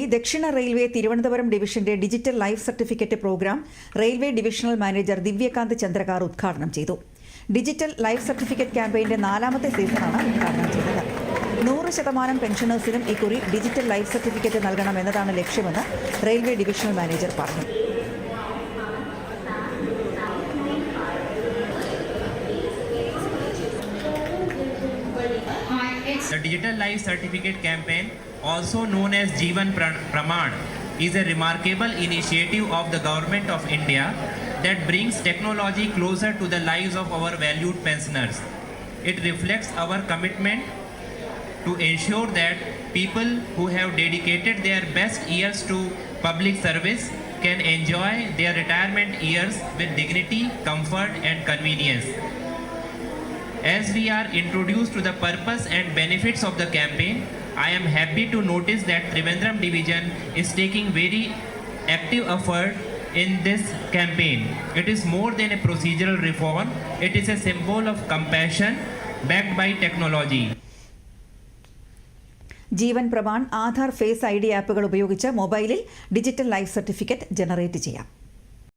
ഈ ദക്ഷിണ റെയിൽവേ തിരുവനന്തപുരം ഡിവിഷന്റെ digital life certificate programme railway divisional manager Divyakant Chandrakar ഉദ്ഘാടനം ചെയ്തു. ഡിജിറ്റൽ ലൈഫ് സർട്ടിഫിക്കറ്റ് ക്യാമ്പയിന്റെ നാലാമത്തെ സീസണാണ് ഉദ്ഘാടനം ചെയ്തത്. നൂറ് ശതമാനം പെൻഷനേഴ്സിനും ഇക്കുറി ഡിജിറ്റൽ ലൈഫ് സർട്ടിഫിക്കറ്റ് നൽകണം എന്നതാണ് ലക്ഷ്യമെന്ന് റെയിൽവേ ഡിവിഷണൽ മാനേജർ പറഞ്ഞു. Digital Life Certificate campaign, also known as Jeevan Pra- Praman, is a remarkable initiative of the Government of India that brings technology closer to the lives of our valued pensioners. It reflects our commitment to ensure that people who have dedicated their best years to public service can enjoy their retirement years with dignity, comfort, and convenience. As we are introduced to the purpose and benefits of the campaign, I am happy to notice that Trivandrum Division is taking very active effort in this campaign. It is more than a procedural reform, it is a symbol of compassion backed by technology. Jeevan Pramaan Aadhaar face I D ആപ്പുകൾ ഉപയോഗിച്ച് മൊബൈലിൽ digital life certificate generate ചെയ്യാം